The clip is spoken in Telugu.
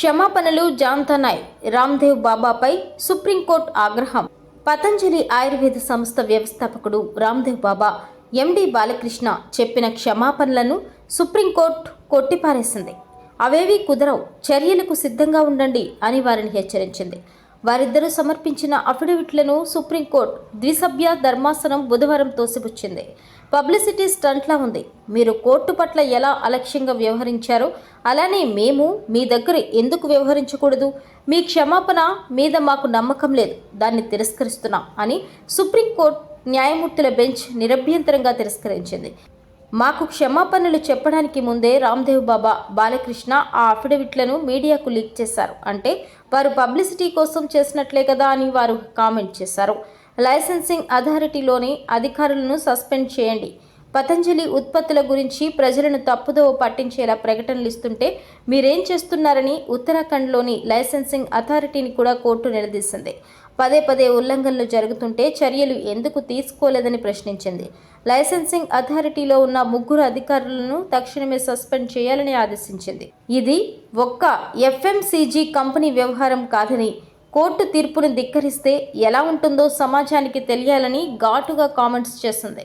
క్షమాపణలు జాంతనాయ్ రామ్దేవ్ బాబాపై సుప్రీంకోర్టు ఆగ్రహం. పతంజలి ఆయుర్వేద సంస్థ వ్యవస్థాపకుడు రామ్దేవ్ బాబా ఎండి బాలకృష్ణ చెప్పిన క్షమాపణలను సుప్రీంకోర్టు కొట్టిపారేసింది. అవేవీ కుదరవు చర్యలకు సిద్ధంగా ఉండండి అని వారిని హెచ్చరించింది. వారిద్దరూ సమర్పించిన అఫిడవిట్లను సుప్రీంకోర్టు ద్విసభ్య ధర్మాసనం బుధవారం తోసిపుచ్చింది. పబ్లిసిటీ స్టంట్లా ఉంది. మీరు కోర్టు పట్ల ఎలా అలక్ష్యంగా వ్యవహరించారో అలానే మేము మీ దగ్గర ఎందుకు వ్యవహరించకూడదు? మీ క్షమాపణ మీద మాకు నమ్మకం లేదు. దాన్ని తిరస్కరిస్తున్నాం అని సుప్రీంకోర్టు న్యాయమూర్తుల బెంచ్ నిరభ్యంతరంగా తిరస్కరించింది. మాకు క్షమాపణలు చెప్పడానికి ముందే రామ్దేవ్ బాబా బాలకృష్ణ ఆ అఫిడవిట్లను మీడియాకు లీక్ చేశారు. అంటే వారు పబ్లిసిటీ కోసం చేసినట్లే కదా అని వారు కామెంట్ చేశారు. లైసెన్సింగ్ అథారిటీలోని అధికారులను సస్పెండ్ చేయండి. పతంజలి ఉత్పత్తుల గురించి ప్రజలను తప్పుదోవ పట్టించేలా ప్రకటనలు ఇస్తుంటే మీరేం చేస్తున్నారని ఉత్తరాఖండ్లోని లైసెన్సింగ్ అథారిటీని కూడా కోర్టు నిలదీసింది. పదే పదే ఉల్లంఘనలు జరుగుతుంటే చర్యలు ఎందుకు తీసుకోలేదని ప్రశ్నించింది. లైసెన్సింగ్ అథారిటీలో ఉన్న ముగ్గురు అధికారులను తక్షణమే సస్పెండ్ చేయాలని ఆదేశించింది. ఇది ఒక్క ఎఫ్ఎంసీజీ కంపెనీ వ్యవహారం కాదని కోర్టు తీర్పును ధిక్కరిస్తే ఎలా ఉంటుందో సమాజానికి తెలియాలని ఘాటుగా కామెంట్స్ చేసింది.